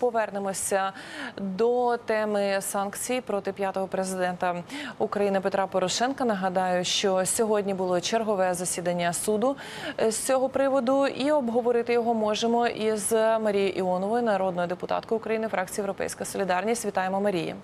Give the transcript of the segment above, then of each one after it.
повернемося до теми санкцій проти п'ятого президента України Петра Порошенка. Нагадаю, що сьогодні було чергове засідання суду з цього приводу, і обговорити його можемо із Марією Іоновою, народною депутаткою України, фракції Європейська Солідарність. Вітаємо Марії.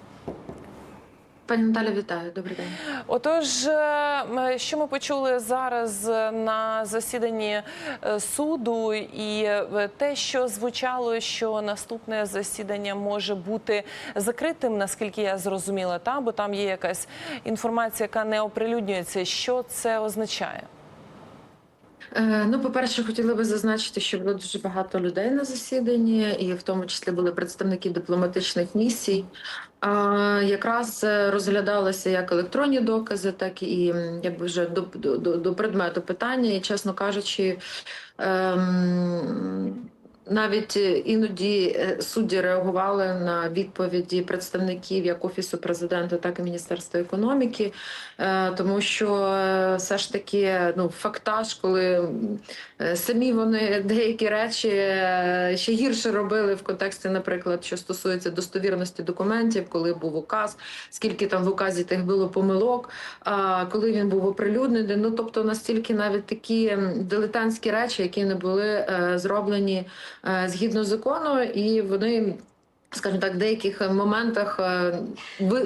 Пані Наталя, вітаю. Добрий день. Отож, е, що ми почули зараз на засіданні е, суду, і е, те, що звучало, що наступне засідання може бути закритим, наскільки я зрозуміла, та бо там є якась інформація, яка не оприлюднюється. Що це означає? Е, Ну, по-перше, хотіла би зазначити, що було дуже багато людей на засіданні, і в тому числі були представники дипломатичних місій. Якраз е, розглядалися як електронні докази, так і якби вже до, до- до предмету питання. І, чесно кажучи, ем, навіть е, іноді е, судді реагували на відповіді представників як офісу президента, так і міністерства економіки, Е, тому що все ж таки ну фактаж, коли самі вони деякі речі ще гірше робили в контексті, наприклад, що стосується достовірності документів, коли був указ, скільки там в указі тих було помилок, коли він був оприлюднений. Ну тобто настільки навіть такі дилетантські речі, які не були зроблені згідно закону, і вони. Скажімо так, в деяких моментах е,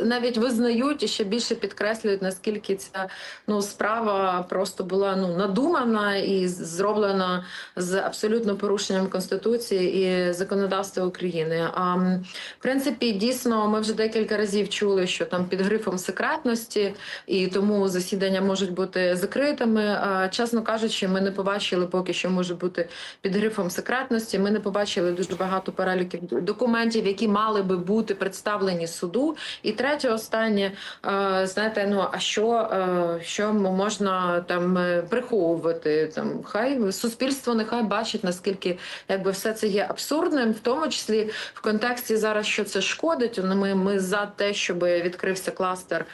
навіть визнають і ще більше підкреслюють, наскільки ця ну справа просто була ну надумана і зроблена з абсолютно порушенням конституції і законодавства України. А в принципі, дійсно, ми вже декілька разів чули, що там під грифом секретності, і тому засідання можуть бути закритими. А, чесно кажучи, ми не побачили поки що може бути під грифом секретності. Ми не побачили дуже багато переліків документів, які мали би бути представлені суду. І третє, останнє, е, знаєте, ну а що, е, що можна там е, приховувати? Там хай суспільство нехай бачить, наскільки якби все це є абсурдним, в тому числі в контексті зараз, що це шкодить. Ну, Ми, ми за те, щоб відкрився кластер.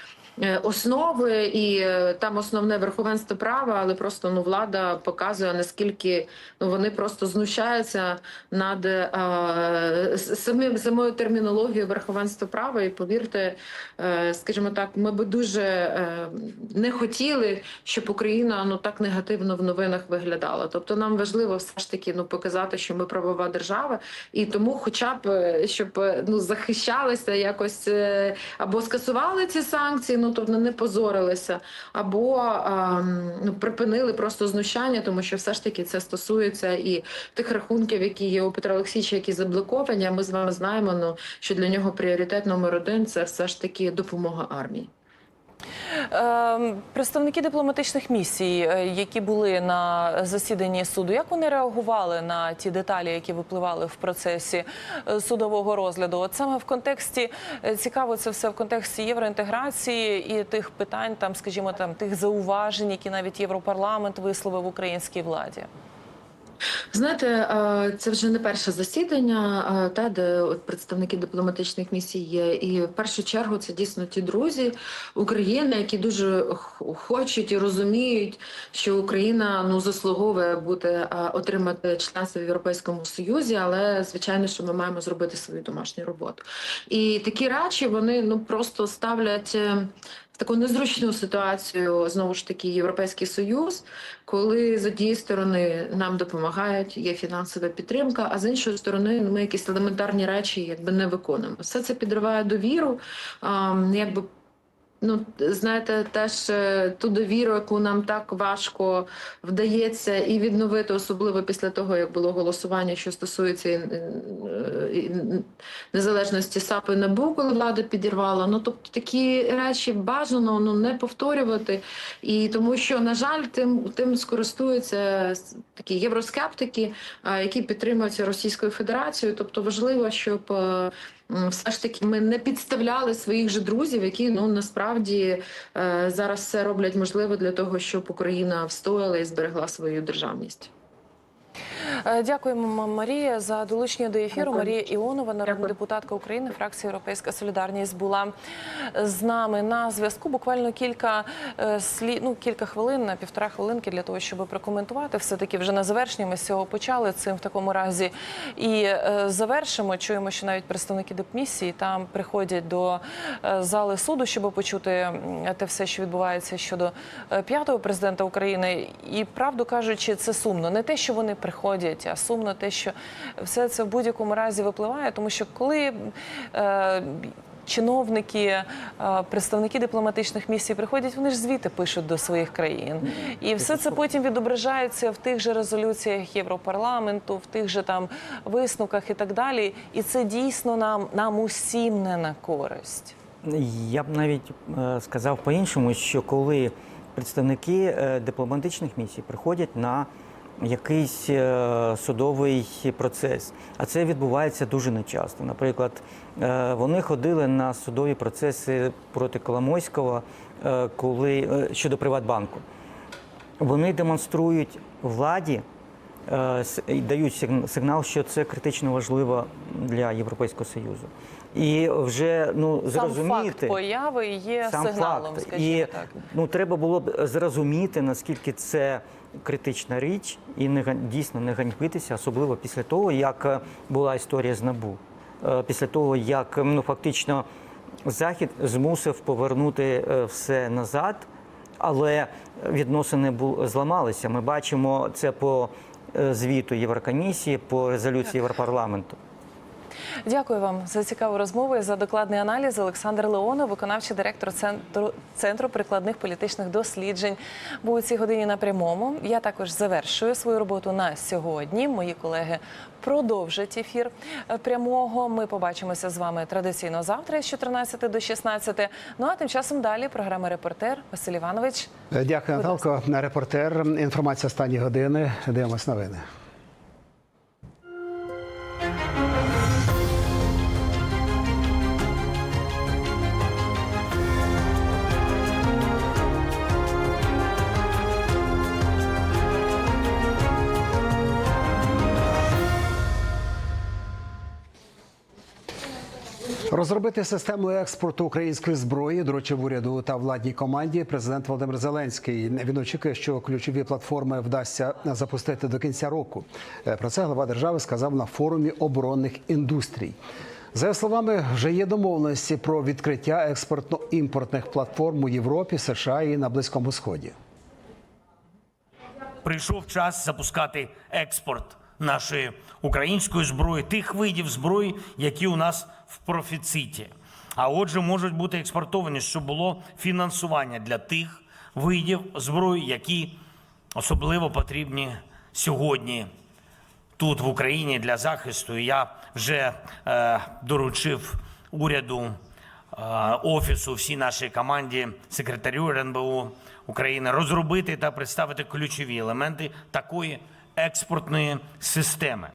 Е, Основи і е, там основне верховенство права, але просто ну влада показує наскільки ну вони просто знущаються над е, самим самою термінологією верховенства права. І повірте, скажімо так, ми би дуже не хотіли, щоб Україна ну так негативно в новинах виглядала. Тобто нам важливо все ж таки ну показати, що ми правова держава, і тому, хоча б щоб ну захищалися якось або скасували ці санкції, ну тобто не позорилися, або ем, ну припинили просто знущання, тому що все ж таки це стосується і тих рахунків, які є у Петра Олексійовича, які заблоковані. А ми з вами знаємо, ну що для нього пріоритет номер один це все ж таки допомога армії. Е, Представники дипломатичних місій, е, які були на засіданні суду, як вони реагували на ті деталі, які випливали в процесі е, судового розгляду? От саме в контексті е, цікаво це все в контексті євроінтеграції і тих питань, там, скажімо, там тих зауважень, які навіть європарламент висловив українській владі. Знаєте, е, це вже не перше засідання, е, та де от представники дипломатичних місій є. І в першу чергу це дійсно ті друзі України, які дуже хочуть і розуміють, що Україна ну заслуговує бути е, отримати членство в Європейському Союзі, але звичайно, що ми маємо зробити свою домашню роботу. І такі речі вони ну просто ставлять. В таку незручну ситуацію знову ж таки Європейський Союз, коли з однієї сторони нам допомагають, є фінансова підтримка, а з іншої сторони ми якісь елементарні речі якби не виконуємо. Все це підриває довіру. Якби Ну, знаєте, теж е, ту довіру, яку нам так важко вдається і відновити, особливо після того, як було голосування, що стосується е, е, незалежності САП і НАБУ, коли влада підірвала. Ну тобто такі речі бажано ну не повторювати. І тому, що на жаль, тим тим скористуються такі євроскептики, які підтримуються Російською Федерацією. Тобто важливо, щоб все ж таки ми не підставляли своїх же друзів, які ну насправді е, зараз все роблять можливе для того, щоб Україна встояла і зберегла свою державність. Е, Дякуємо, Марія, за долучення до ефіру. Дякую. Марія Іонова, народна Дякую. депутатка України, фракція Європейська Солідарність, була з нами на зв'язку. Буквально кілька е, слі... ну, кілька хвилин, на півтора хвилинки для того, щоб прокоментувати. Все таки вже на завершення. Ми з цього почали цим в такому разі і е, завершимо. Чуємо, що навіть представники депмісії там приходять до е, зали суду, щоб почути те все, що відбувається щодо е, п'ятого президента України. І правду кажучи, це сумно. Не те, що вони приходять, а сумно те, що все це в будь-якому разі випливає, тому що коли. Е, Чиновники, е, представники дипломатичних місій приходять, вони ж звіти пишуть до своїх країн, і все це потім відображається в тих же резолюціях Європарламенту, в тих же там висновках і так далі. І це дійсно нам, нам усім не на користь. Я б навіть е, сказав по-іншому, що коли представники е, дипломатичних місій приходять на якийсь е, судовий процес, а це відбувається дуже нечасто. Наприклад, е, вони ходили на судові процеси проти Коломойського, е, коли щодо Приватбанку. Вони демонструють владі, дають сигнал, що це критично важливо для Європейського Союзу. І вже ну Сам зрозуміти факт появи є сам сигналом, факт. скажімо І так. ну треба було б зрозуміти, наскільки це критична річ, і не дійсно не ганьбитися, особливо після того, як е, була історія з НАБУ. Е, Після того, як ну фактично Захід змусив повернути е, все назад, але відносини зламалися. Ми бачимо це по е, звіту Єврокомісії, по резолюції Європарламенту. Дякую вам за цікаву розмову і за докладний аналіз. Олександр Леонов, виконавчий директор центру центру прикладних політичних досліджень, був у цій годині на прямому. Я також завершую свою роботу на сьогодні. Мої колеги продовжать ефір прямого. Ми побачимося з вами традиційно завтра з 14 до 16. Ну а тим часом далі програма Репортер Василь Іванович. Дякую, Наталко. Репортер. Інформація останні години. Дивимось новини. Розробити систему експорту української зброї доручив уряду та владній команді президент Володимир Зеленський. Він очікує, що ключові платформи вдасться запустити до кінця року. Е, Про це глава держави сказав на форумі оборонних індустрій. За його словами, вже є домовленості про відкриття експортно-імпортних платформ у Європі, США і на Близькому Сході. прийшов час запускати експорт нашої української зброї, тих видів зброї, які у нас в профіциті. А отже, можуть бути експортовані, щоб було фінансування для тих видів зброї, які особливо потрібні сьогодні тут в Україні для захисту. Я вже е, доручив уряду, е, офісу, всій нашій команді, секретарю РНБО України розробити та представити ключові елементи такої експортної системи.